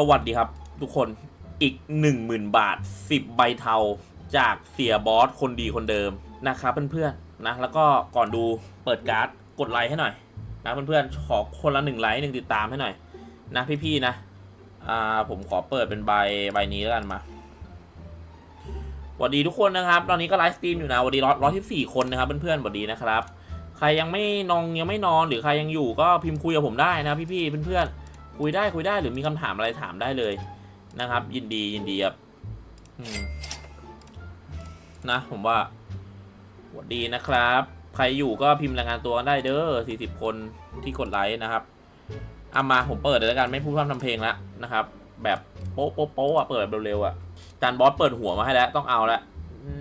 สวัสดีครับ ทุกคนอีก 10,000 บาท 10 ใบเทาจากเสียบอสคนดีคนเดิมนะครับเพื่อนๆนะแล้วก็ก่อนดูเปิดการ์ดกดไลค์ให้หน่อยนะเพื่อนๆขอคนละหนึ่งไลค์หนึ่งติดตามให้หน่อยนะพี่ๆนะอ่าผมขอเปิดเป็นใบใบนี้แล้วกันมาสวัสดีทุกคนนะครับ ตอนนี้ก็ไลฟ์สตรีมอยู่นะสวัสดีร้อยร้อยที่สี่คนนะครับเพื่อนๆสวัสดีนะครับ ใครยังไม่นอนยังไม่นอนหรือใครยังอยู่ก็พิมพ์คุยกับผมได้นะพี่ๆเพื่อนๆ คุยได้คุยได้หรือมีคำถามอะไรถามได้เลยนะครับ ยินดียินดีครับอืมนะ ผมว่าสวัสดีนะครับ ใครอยู่ก็พิมพ์รายงานตัวกันได้เด้อ40คนที่กดไลค์นะครับเอามาผมเปิดเลยแล้วกันไม่พูดพร่ำทำเพลงแล้วนะครับ แบบโป๊ะโป๊ะโป๊ะอะเปิดแบบเร็วๆอะจานบอสเปิดหัวมาให้แล้วต้องเอาละ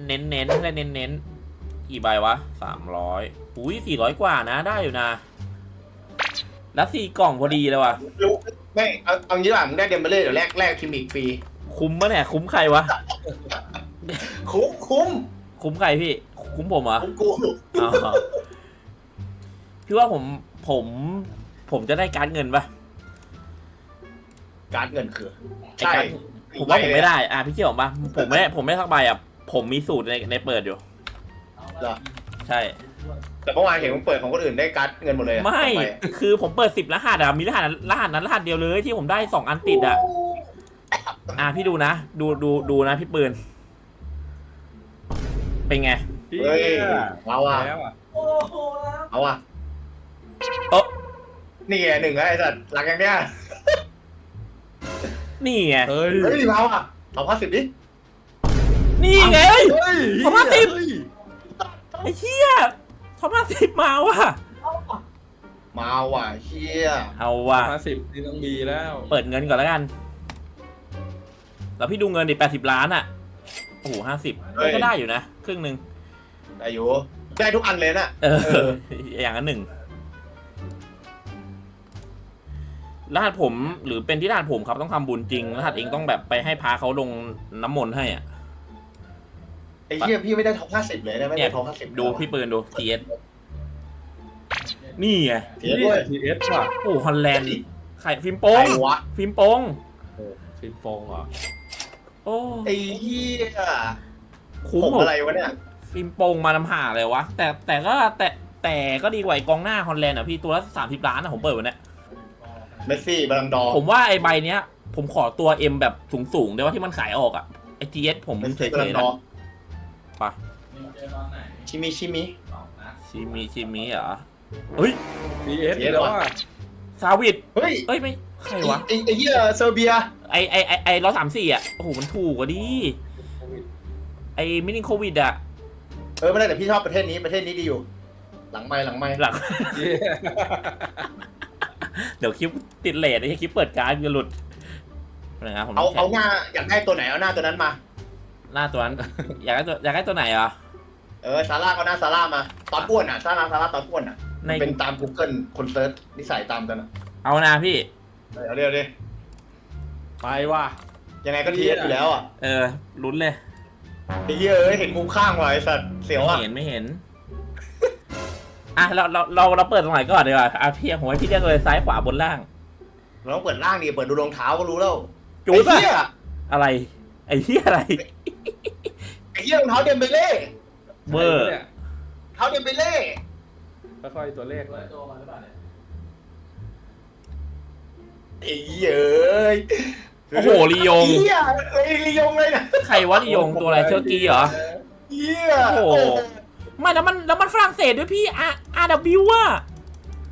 เน้นเน้นให้เน้นเน้นๆกี่ใบวะสามร้อยอุ้ยสี่ร้อยกว่านะได้อยู่นะ แล้วสี่กล่องพอดีเลยว่ะ รู้ไม่เอาเอางี้ดีกว่ามึงได้เดมเบลเล่เดี๋ยวแลกแลกคิมอีกฟรีคุ้มปะเนี่ย คุ้มใครวะ คุ้มคุ้มคุ้มใครพี่ คุ้มผมเหรอคุ้มกูอ๋อพี่ว่าผมผม ผมจะได้การดเงินปะการ์ดเงินคือ ไอ้การดผมว่าผมไม่ได้ อะพี่เชื่อผมปะผมไม่ได้ผมไม่ได้สักใบอะ ผมมีสูตรในในเปิดอยู่ เหรอ ใช่ แต่เมื่อวานเห็นมึงเปิดของคนอื่นได้การ์ดเงินหมดเลยอะไม่ทำคือผมเปิดสิบรหัสอะ มีรหัสรหัสนั้นรหัสเดียวเลยที่ผมได้สองอันติดอะ อะพี่ดูนะ ดูดูดูนะพี่ปืน เป็นไงเฮ้ยเอาอะแล้วอะเอาอะเออนี่ไงหนึ่งแล้วไอ้สัตว์หลังอย่างเนี้ยนี่ไง เฮ้ย เฮ้ยเอาอะเอาพันสิบดินี่ไงเอ้ยเฮ้ยเขามาสิบเฮ้ยไอ้เชี่ย เขามาสิบมาว่ะ มาว่ะเฮียเอาว่ะ ห้าสิบนี่ต้องมีแล้วเปิดเงินก่อนแล้วกัน แล้วพี่ดูเงินดิแปดสิบล้านอะ โอ้โหห้าสิบก็ได้อยู่นะ ครึ่งหนึ่งอายุได้ทุกอันเลยน่ะเออเออ อย่างนั้นหนึ่งรหัสผมหรือเป็นที่รหัสผมครับต้องทำบุญจริงรหัสเองต้องแบบไปให้พาเขาลงน้ำมนต์ให้อะ ไอ้เฮียพี่ไม่ได้ท็อปห้าสิบเลยนะไม่เนี่ได้ยท็อปห้าสิบดูพี่ปืนดูทีเอสนี่ไงเสียด้วยทีเอสว่ะโอ้ฮอลแลนด์ไข่ฟิล์มใคโป้รงวะฟิล์มโป้งโอ้ฟินโปงเหรอโอ้ไอ้เฮียคุ้มผมหมดอะไรวะเนี่ยฟิล์มโป่งมาทำหาเลยวะแต่แต่ก็แต่แต่ก็ดีกว่าไอ้กองหน้าฮอลแลนด์อะพี่ตัวละสามสิบล้านอะผมเปิดวันเนี้ยเมสซี่บาลังดอร์ผมว่าไอ้ใบเนี้ย ผมขอตัวเอ็มแบบสูงๆได้ว่าที่มันขายออกอะไอ้ทีเอสผมเมสเฉซี่บาลัยงๆดนะ อร์ไปชิมิชิมิชิมีชิมีเหรอเฮ้ยทีเอสแล้วอะซาวิดเฮ้ยเอ้ยไม่ใครวะไอ้ไอ้เหี้ยเซอร์เบียไอไอไอไอร้อยสามสี่อะโอ้โหมันถูกกว่าดิไอมินิโควิดอะเออไม่ได้แต่พี่ชอบประเทศนี้ประเทศนี้ดีอยู่ หลังไม่หลังไม่หลังเย้เดี๋ยวคลิปติดเลทไอ้คลิปเปิดการ์ดจะหลุดนะครับผมเอาต้องแข่เอางหน้าอยากได้ตัวไหนเอาหน้าตัวนั้นมา หน้าตัวนั้น อยากได้ตัวอยากได้ตัวไหนอะเออซาร่าเอาหน้าซาร่ามาตอนอ้วนอะซาร่าซาร่าตอนอ้วนอะในเป็นตาม Google คนเซิร์ชนิสัยตามกันอะเอานะพี่เอาเร็วดิไปว่ะ ยังไงก็เทียอยู่แล้วอะเออลุ้นเลยไอ้เหี้ยเอ้ยเห็นมุมข้างว่ะไอ้สัตว์เสียวไม่อะเห็นไม่เห็น อะเราเราเราเราเปิดตรงไหนก่อนดีกว่าอะพี่ผมให้พี่เลือกเลยซ้ายขวาบนล่าง เราต้องเปิดล่างดิเปิดดูรองเท้าก็รู้แล้วจูดไอ้ป่ะเหี้ยอะไร ไอ้เหี้ยอะไร ไอ้เหี้ยรองเท้าเดมเบเล่เวอร์เนี่ยเท้าเดมเบเล่ค่อยๆตัวเลขเลย ไอ้เหี้ยเอ้ยโอ้โหลียงไอ้เหี้ยไอ้ยลียงเลยนะใครวะลียงตัวอะไรเชอร์กีเหรอ เหี้ยโอ้โห ไม่แล้วมันแล้วมันฝรั่งเศสด้วยพี่อาอาดับบิวอะ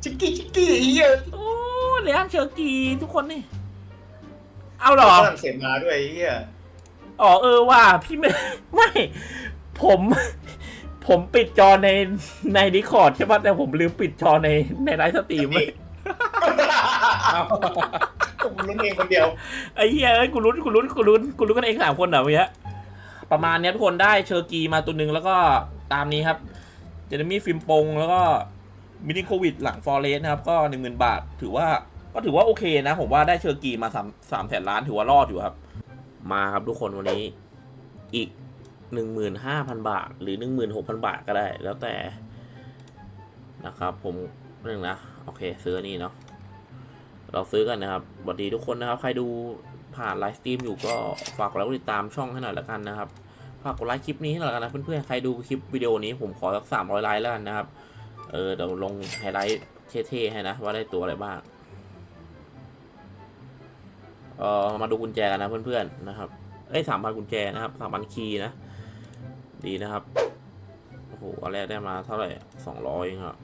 ชิกกี้ชิกกี้ไอ้เหี้ยโอ้เลียนเชอร์กีทุกคนนี่ เอาเหรอ ฝรั่งเศสมาด้วยไอ้เหี้ย อ๋อเออว่าพี่ไม่ไม่ผม ผมปิดจอในในดิคอร์ดใช่ป่ะแต่ผมลืมปิดจอในในไลฟ์สตรีมไว้เอาผมลุ้นเองคนเดียวไอ้เหี้ยเอ้ยกูลุ้นกูลุ้นกูลุ้นกูลุ้นกันเองสามคนเหรอเมื่อกี้ประมาณเนี้ยทุกคนได้เชอร์กีมาตัวหนึ่งแล้วก็ตามนี้ครับ เจเรมี่ฟิล์มปงแล้วก็มินิโควิดหลังฟอร์เรสนะครับ ก็หนึ่งหมื่นบาท ถือว่าก็ถือว่าโอเคนะ ผมว่าได้เชอร์กีมาสามสามแสนล้านถือว่ารอดอยู่ครับ มาครับทุกคนวันนี้อีกหนึ่งหมื่นห้าพันบาท หรือหนึ่งหมื่นหกพันบาทก็ได้ แล้วแต่นะครับ ผมหนึ่งนะโอเคซื้อนนี้เนาะเราซื้อกันนะครับสวัสดีทุกคนนะครับ ใครดูผ่านไลฟ์สตรีมอยู่ก็ฝากกดไลค์กดติดตามช่องให้หน่อยละกันนะครับฝากกดไลค์คลิปนี้ให้หน่อยละกันนะเพื่อนๆใครดูคลิปวิดีโอนี้ผมขอสักสามร้อยไลค์แล้วกันนะครับเออเดี๋ยวลงไฮไลท์เท่ๆให้นะว่าได้ตัวอะไรบ้าง เออมาดูกุญแจกันนะเพื่อนๆนะครับเอ้ยสามพันกุญแจนะครับสามพันคีย์นะ ดีนะครับโอ้โหอันแรกได้มาเท่าไหร่สองร้อยครับ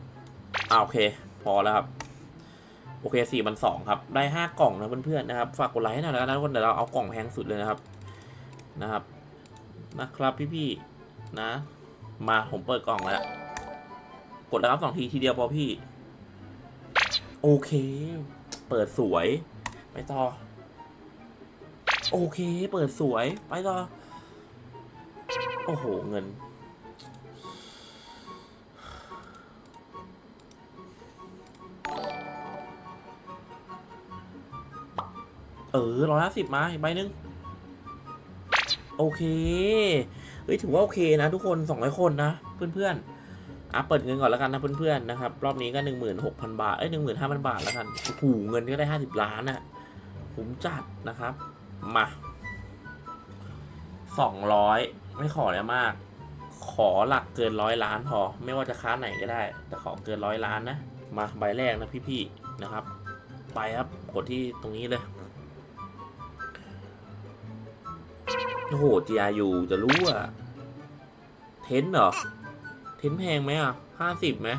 อ่าโอเค พอแล้วครับโอเคสี่พันสองครับ ได้ห้ากล่องนะเพื่อนๆนะครับ ฝากกดไลค์ให้หน่อยแล้วกันนะทุกคนเดี๋ยวเราเอากล่องแพงสุดเลยนะครับ นะครับ นะครับพี่ๆนะ มาผมเปิดกล่องแล้ว กดแล้วครับสองทีทีเดียวพอพี่ โอเค เปิดสวย ไปต่อ โอเค เปิดสวย ไปต่อ โอ้โห เงิน เออร้อยห้าสิบมาอีกใบหนึ่งโอเค เฮ้ย ถือว่าโอเคนะทุกคนสองร้อยคนนะ เพื่อนๆอะเปิดเงินก่อนแล้วกันนะเพื่อนๆนะครับ รอบนี้ก็หนึ่งหมื่นหกพันบาท เอ้ยหนึ่งหมื่นห้าพันบาทแล้วกันโอ้โหเงินก็ได้ห้าสิบล้านอะผมจัดนะครับ มาสองร้อยไม่ขอแล้วมาก ขอหลักเกินร้อยล้านพอ ไม่ว่าจะค้าไหนก็ได้ แต่ขอเกินร้อยล้านนะ มาใบแรกนะพี่ๆนะครับ ไปครับกดที่ตรงนี้เลยโอ้โห GRU จะรู้อะเทนเหรอ เทนแพงไหมอะห้าสิบไหม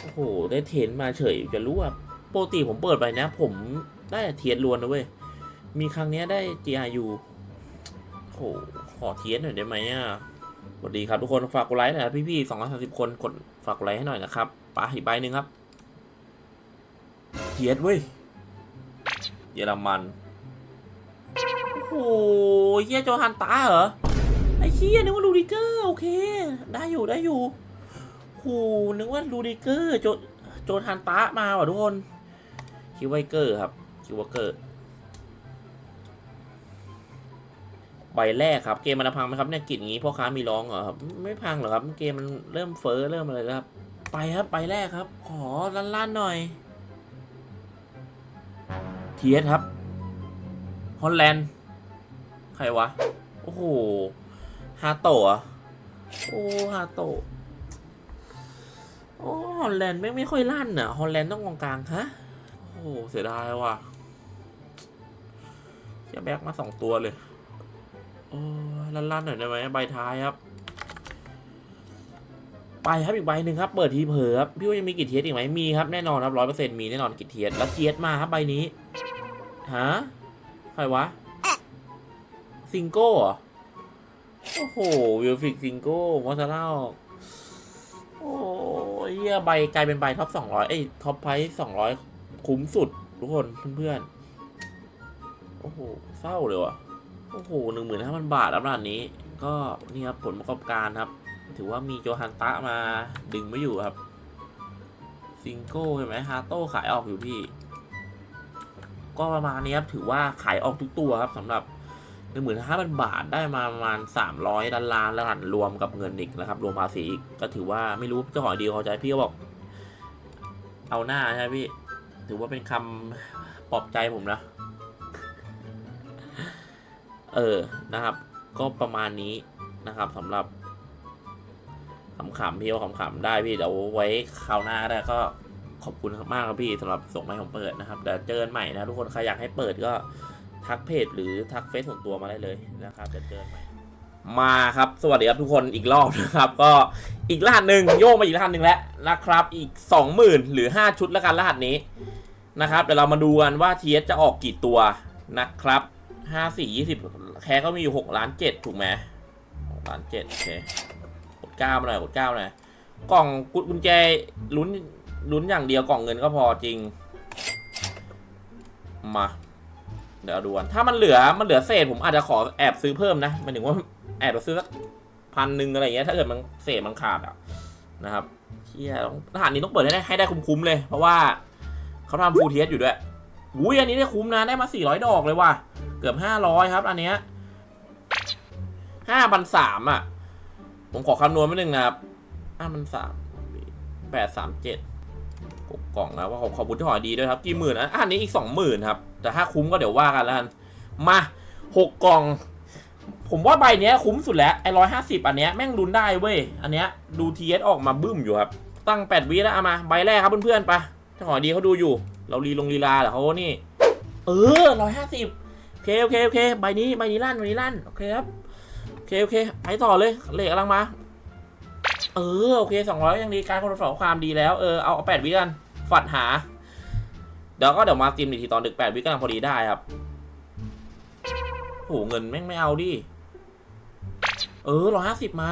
โอ้โห ได้เทนมาเฉยจะรู้อะปกติผมเปิดไปนะ ผมได้เทียนล้วนนะเว้ย มีครั้งเนี้ยได้ GRU โอ้โหขอเทียนหน่อยได้ไหมอะสวัสดีครับทุกคน ฝากกดไลค์หน่อยนะพี่ๆสองร้อยสามสิบคน กดฝากกดไลค์ให้หน่อยนะครับไปอีกใบหนึ่งครับเทียนเว้ย เยอรมัน โอ้โหเฮียโจฮันตาเหรอ ไอ้เฮียนึกว่าลูดิเกอร์โอเค ได้อยู่ได้อยู่โอ้โหนึกว่าลูดิเกอร์โจโจฮันตามาว่ะทุกคน คิวไวเกอร์ครับ คิวไวเกอร์ ใบแรกครับ เกมมันพังไหมครับเนี่ยกิจงี้พ่อค้ามีร้องเหรอครับไม่พังหรอครับเกมมันเริ่มเฟ้อเริ่มอะไรแล้วครับ ไปครับใบแรกครับ ขอลั่นๆหน่อย เทียสครับฮอลแลนด์ใครวะ โอ้โหฮาโตะโอ้ฮาโตะโอ้ฮอลแลนด์ไม่ไม่ค่อยลั่นอะฮอลแลนด์ต้องกองกลางฮะโอ้เสียดายว่ะจะแบกมาสองตัวเลย โอ้ลั่นๆหน่อยได้ไหมใบท้ายครับ ไปครับอีกใบหนึ่งครับ เปิดทีเผลอครับพี่ว่ายังมีกี่เทียสอีกไหมมีครับแน่นอนครับร้อยเปอร์เซ็นต์มีแน่นอนกี่เทียสแล้วเทียสมาครับใบนี้ฮะใครวะซิงโก้โอ้โหวิลฟิกซิงโก้มอสซาเล่าโอ้ยเหี้ยใบกลายเป็นใบท็อปสองร้อยเอ้ยท็อปไพรส์สองร้อยคุ้มสุดทุกคนเพื่อนๆโอ้โหเศร้าเลยว่ะ โอ้โหหนึ่งหมื่นห้าพันบาทแล้วร้านนี้ ก็นี่ครับผลประกอบการครับ ถือว่ามีโจฮันตะมาดึงไม่อยู่ครับ ซิงโก้ใช่ไหมฮาโต้ขายออกอยู่พี่ ก็ประมาณนี้ครับ ถือว่าขายออกทุกตัวครับสำหรับหนึ่งหมื่นห้าพันบาทได้มาประมาณสามร้อยล้านล้านแล้วกันรวมกับเงินอีกนะครับ รวมภาษีอีกก็ถือว่าไม่รู้เจ้าของดีเขาใจพี่ก็บอก เอาหน้าใช่ไหมพี่ ถือว่าเป็นคำปลอบใจผมนะ เออนะครับ ก็ประมาณนี้นะครับสำหรับขำๆพี่เอาขำๆได้พี่เดี๋ยวไว้คราวหน้าได้ก็ขอบคุณมากครับพี่สำหรับส่งมาให้ผมเปิดนะครับเดี๋ยวเจอกันใหม่นะทุกคนใครอยากให้เปิดก็ทักเพจหรือทักเฟซส่วนตัวมาได้เลยนะครับเดี๋ยวเจอกันใหม่มาครับ สวัสดีครับทุกคนอีกรอบนะครับ ก็อีกรหัสหนึ่งโยกมาอีกรหัสหนึ่งแล้วนะครับ อีก 20,000 หรือ 5 ชุดแล้วกันรหัสนี้นะครับเดี๋ยวเรามาดูกันว่าเทีเอสจะออกกี่ตัวนะครับ 5 4 20แค่ก็มีอยู่6ล้าน7ถูกไหม6ล้าน7โอเคกด9มาหน่อยกด9หน่อยกล่องกุญแจลุ้นลุ้นอย่างเดียวกล่องเงินก็พอจริง มา เดี๋ยวดูกันถ้ามันเหลือมันเหลือเศษผมอาจจะขอแอบซื้อเพิ่มนะหมายถึงว่าแอบซื้อสักพันหนึ่งอะไรอย่างเงี้ยถ้าเกิดมันเศษมันขาดอะนะครับเชี่ยต้องทหารนี้ต้องเปิดให้ได้ให้ได้คุ้มๆเลย เพราะว่าเขาทำฟูลเทียสอยู่ด้วยอุ้ยอันนี้ได้คุ้มนะได้มาสี่ร้อยดอกเลยว่ะ เกือบห้าร้อยครับ อันเนี้ยห้าพันสามอะ ผมขอคำนวณไว้หนึ่งนะครับห้าพันสามแปดสามเจ็ดกหกกล่องนะว่าขอบขอบคุณที่หอยดีด้วยครับกี่หมื่นนะอันนี้อีกสองหมื่นครับ แต่ถ้าคุ้มก็เดี๋ยวว่ากันแล้วกันมาหกกล่อง ผมว่าใบเนี้ยคุ้มสุดแล้วไอ้ร้อยห้าสิบอันเนี้ยแม่งลุ้นได้เว้ยอันเนี้ยดูทีเอสออกมาบึ้มอยู่ครับ ตั้งแปดวิแล้วเอามาใบแรกครับเพื่อนๆไปถ้าหอยดีเขาดูอยู่ เรารีลงลีลาเหรอเขานี่ เออร้อยห้าสิบ เคโอเคโอเคใบนี้ใบนี้ลั่นใบนี้ลั่นโอเคครับโอเคโอเคไปต่อเลยเลขกำลังมา เออโอเคสองร้อยยังดีการคนสอบความดีแล้วเออเอาแปดวิกันฝัดหา เดี๋ยวก็เดี๋ยวมาตีมอีกทีตอนดึกแปดวิกำลังพอดีได้ครับโหเงินแม่งไม่เอาดิเออร้อยห้าสิบมา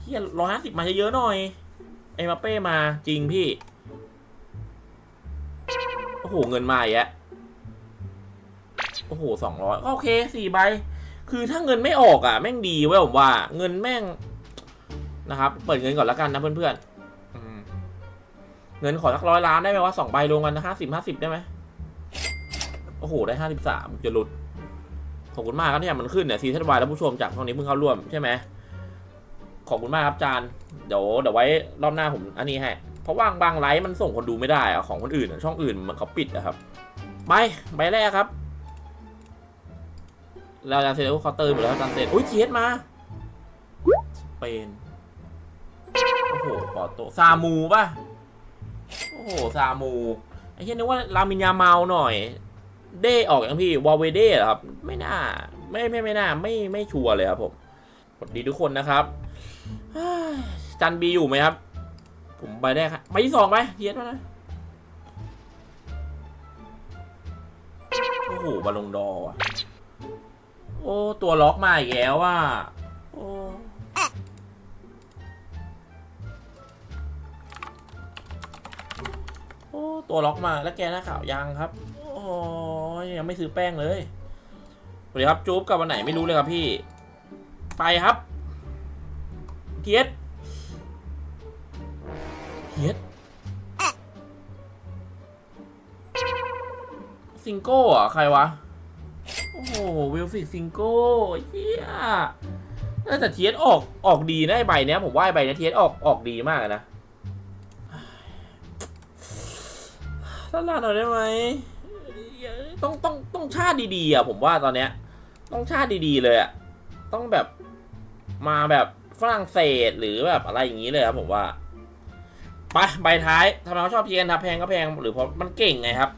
เฮียร้อยห้าสิบมาเยอะๆหน่อยไอ้มาเป้มาจริงพี่โอ้โหเงินมาแล้ว โอ้โหสองร้อยโอเคสี่ใบ คือถ้าเงินไม่ออกอะ แม่งดีเว้ยผมว่า เงินแม่งนะครับ เปิดเงินก่อนล้วกันนะเพื่อนๆอืมเงินขอสักร้อยล้านได้ไหมว่าสองใบรวมกันห้าสิบห้าสิบได้ไหมโอ้โห ได้ห้าสิบสามจะหลุดขอบคุณมากครับที่มันขึ้นเนี่ยซีซั่นวายแล้วผู้ชมจากช่องนี้เพิ่งเข้าร่วมใช่ไหมขอบคุณมากครับจานเดี๋ยวเดี๋ยวไว้รอบหน้าผมอันนี้ให้เพราะว่าบางไลฟ์มันส่งคนดูไม่ได้อะของคนอื่น ช่องอื่นมันเขาปิดอะครับใบใบแรกครับ เราจะเซลล์เคาเตอร์หมดแล้วจานเสร็จอุ้ยเชียสมาสเปนโอ้โหปอโตซามูป่ะโอ้โหซามูไอ้เช่นนึกว่ารามินยาเมาหน่อย เด้ออกอย่างพี่วาเวเด้ครับ ไม่น่า ไม่ไม่ไม่น่า ไม่ไม่ชัวร์เลยครับผมสวัสดีทุกคนนะครับจันบีอยู่ไหมครับ ผมไปได้ครับไปที่สองไปเทียดมานะโอ้โหบอลลงดอว่ะ โอ้ ตัวล็อกมาอีกแล้วว่า โอ้โอ้ตัวล็อกมาแล้วแกหน้าขาวยังครับ โอ้ยยังไม่ซื้อแป้งเลยสวัสดีครับจู๊บกับวันไหนไม่รู้เลยครับพี่ ไปครับเทียดเทียดซิงโก้เหรอะใครวะ โอ้โหวิลฟิกซิงโก้เฮียน่าจะเทียดออกออกดีนะไอใบเนี้ยผมว่าไอใบเนี้ยเทียดออกออกดีมากนะสั้นๆหน่อยได้ไหมต้องต้องต้องชาติดีๆอะผมว่าตอนเนี้ย ต้องชาติดีๆเลยอะต้องแบบมาแบบฝรั่งเศสหรือแบบอะไรอย่างนี้เลยครับผมว่าไปใบท้ายทำไมเขาชอบเทียนครับแพงก็แพงหรือเพราะมันเก่งไงครับ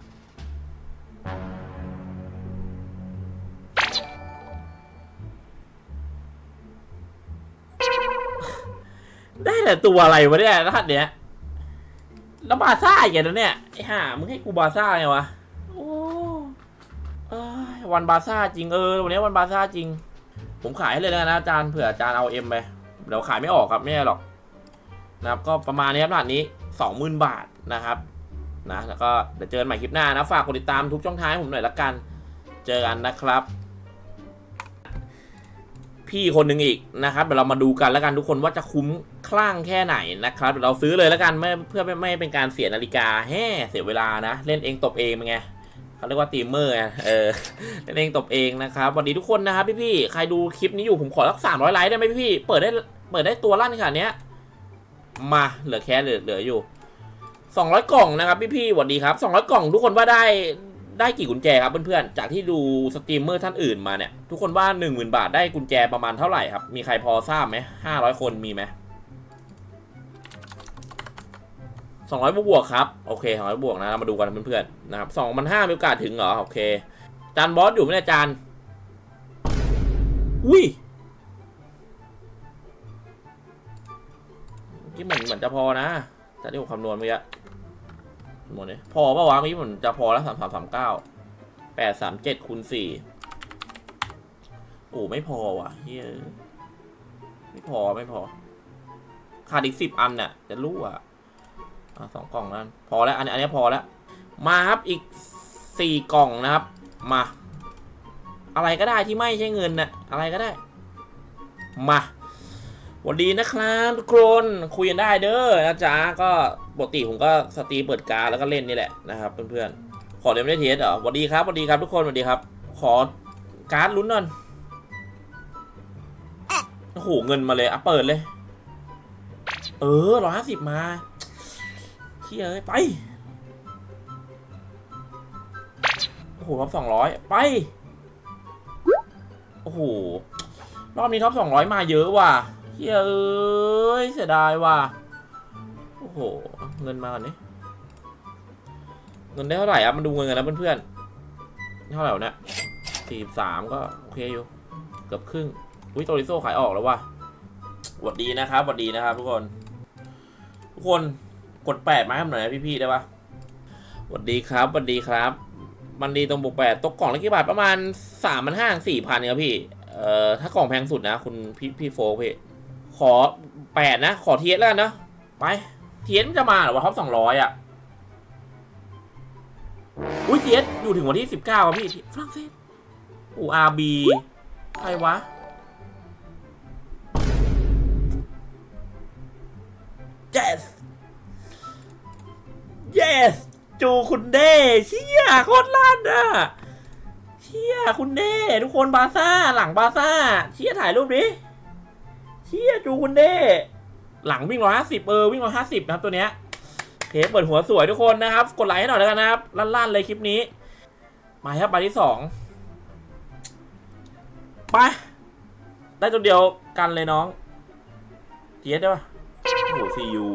ได้แต่ตัวอะไรวะเนี่ยรหัสเนี้ยแล้วบาซ่าอีกแล้วเนี่ยไอ้ห่ามึงให้กูบาซ่าไงวะโอ้เอ้ยวันบาซ่าจริงเออวันนี้วันบาซ่าจริง ผมขายให้เลยแล้วกันะอาจารย์เผื่ออาจารย์เอาเอ็มไปเดี๋ยวขายไม่ออกครับไม่หรอกนะครับก็ประมาณนี้ครับรหัสนี้สองหมื่นบาทนะครับนะแล้วก็เดี๋ยวเจอกันใหม่คลิปหน้านะฝากกดติดตามทุกช่องทางให้ผมหน่อยละกัน เจอกันนะครับ พี่คนหนึ่งอีกนะครับเดี๋ยวเรามาดูกันแล้วกันทุกคนว่าจะคุ้ม คลั่งแค่ไหนนะครับเราซื้อเลยแล้วกันไม่เพื่อไม่ไม่เป็นการเสียนาฬิกาแฮ่เสียเวลานะ เล่นเองตบเองเป็นไงเขาเรียกว่าตีมเมอร์เออเล่นเองตบเองนะครับสวัสดีทุกคนนะครับพี่ๆใครดูคลิปนี้อยู่ผมขอสักสามร้อยไลค์ได้ไหมพี่ๆเปิดได้เปิดได้ตัวลั่นขนาดเนี้ยมาเหลือแค่เหลือเหลืออยู่สองร้อยกล่องนะครับพี่ๆสวัสดีครับสองร้อยกล่องทุกคนว่าได้ได้กี่กุญแจครับเพื่อนๆ จากที่ดูสตรีมเมอร์ท่านอื่นมาเนี่ย ทุกคนว่า 1 0,000 บาทได้กุญแจประมาณเท่าไหร่ครับ มีใครพอทราบไหมห้าร้อยคนมีไหม สองร้อยบวกครับ โอเคสองร้อยบวกนะ เรามาดูกันเพื่อนๆ นะครับสองพันห้ามีโอกาสถึงเหรอ โอเค จานบอสอยู่ไหมเนี่ยจาน อุ้ยที่เหมือนเหมือนจะพอนะจากที่ผมคำนวณเมื่อกี้หมดเลยพอปะวะเมื่อกี้มันจะพอแล้วสามสามสามเก้าแปดสามเจ็ดคูณสี่โอ้ไม่พอว่ะเฮ้ยไม่พอไม่พอ ขาดอีกสิบอันเนี่ยจะรู้อะ อะสองกล่องนั้นพอแล้วอันอันนี้พอแล้ว มาครับอีกสี่กล่องนะครับ มา อะไรก็ได้ที่ไม่ใช่เงินน่ะอะไรก็ได้ มาสวัสดีนะครับทุกคนคุยกันได้เด้อนะจ๊ะก็ปกติผมก็สตรีเปิดการแล้วก็เล่นนี่แหละนะครับเพื่อนๆขอเล่นไม่ได้เทสเหรอสวัสดีครับสวัสดีครับทุกคนสวัสดีครับ ขอการ์ดลุ้นหน่อยโอ้โหเงินมาเลยอะเปิดเลย เออร้อยห้าสิบมา เชี่ยเอ้ยไป โอ้โหท็อปสองร้อยไป โอ้โห รอบนี้ท็อปสองร้อยมาเยอะว่ะเชี่ยเอ้ยเสียดายว่ะ โอ้โห เงินมาก่อนนี่เงินได้เท่าไหร่อะมันดูเงินกันแล้วเพื่อนๆ เท่าไหร่เนี่ยสี่สามก็โอเคอยู่ เกือบครึ่ง อุ้ยโตริโซขายออกแล้วว่ะหวัดดีนะครับหวัดดีนะครับทุกคน ทุกคน กดแปดมาให้ผมหน่อยนะพี่ๆได้ปะหวัดดีครับหวัดดีครับ มันดีตรงบวกแปดตกกล่องละกี่บาทประมาณสามพันห้าสี่พันครับพี่ เอ่อถ้ากล่องแพงสุดนะ คุณพี่พี่โฟกพี่ ขอแปดนะ ขอเทียสแล้วกันนะไป เทียสมันจะมาเหรอวะท็อปสองร้อยอะ อุ้ยเทียสอยู่ถึงวันที่สิบเก้าพี่ฝรั่งเศสอูอาร์บีใครวะ จูคุณเด้เชี่ยโคตรลั่นอะเชี่ยคุณเด้ทุกคนบาซ่าหลังบาซ่าเชี่ยถ่ายรูปดิเชี่ยจูคุณเด้หลังวิ่งร้อยห้าสิบเออวิ่งร้อยห้าสิบนะครับตัวเนี้ยเคเปิดหัวสวยทุกคนนะครับ กดไลค์ให้หน่อยแล้วกันนะครับลั่นๆเลยคลิปนี้ มาครับใบที่สองไป ได้ตัวเดียวกันเลยน้องเทียดได้ปะโอ้โหซียู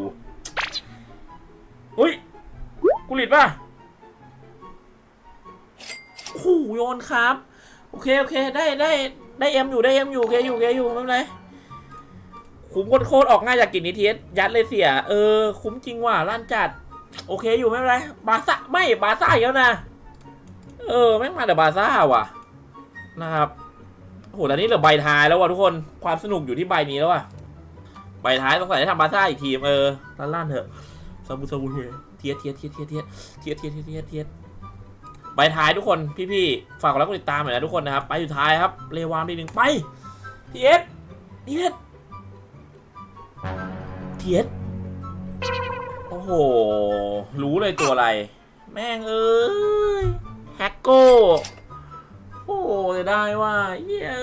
อุ้ย กุลิดป่ะโอ้โยนครับ โอเค โอเค ได้ได้ได้เอ็มอยู่ได้เอ็มอยู่โอเคอยู่โอเคอยู่ไม่เป็นไรคุ้มโคตรๆออกง่ายจากกินนิเทสยัดเลยเสีย เออ คุ้มจริงว่ะลั่นจัด โอเคอยู่ไม่เป็นไร บาซ่าไม่บาซ่าอีกแล้วนะ เออแม่งมาแต่บาซ่าว่ะ นะครับโหตอนนี้เหลือใบท้ายแล้วว่ะทุกคนความสนุกอยู่ที่ใบนี้แล้วว่ะใบท้ายต้องใส่ให้ทำบาซ่าอีกทีมเออล้านล้านๆเถอะ ซาบูซาบูเฮเทียเทียเทียเทียเทียเทียเทียเทียเทียเทียดใบท้ายทุกคนพี่ๆฝากกดไลค์กดติดตามหน่อยนะทุกคนนะครับไปสุดท้ายครับเลวามทีหนึ่งไปเทียดเทียดเทียดโอ้โหรู้เลยตัวอะไร แม่งเอ้ยแฮกโก้โอ้เสียดายว่าเย้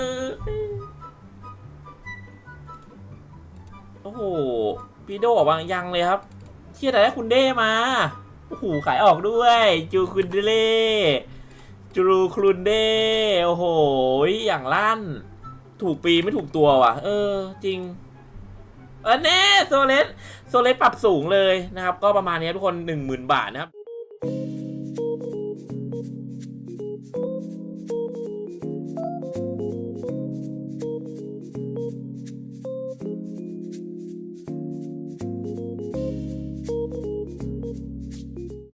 โอ้โหพีโดออกบางยังเลยครับ เชี่ยแต่ได้คุณเด้มา โอ้โห ขายออกด้วย จูคุณเด้จูคุณเด้ โอ้โห อย่างลั่น ถูกปีไม่ถูกตัวว่ะ เออ จริง เออแน่โซเลสโซเลสปรับสูงเลยนะครับ ก็ประมาณนี้ทุกคน10,000บาทนะครับ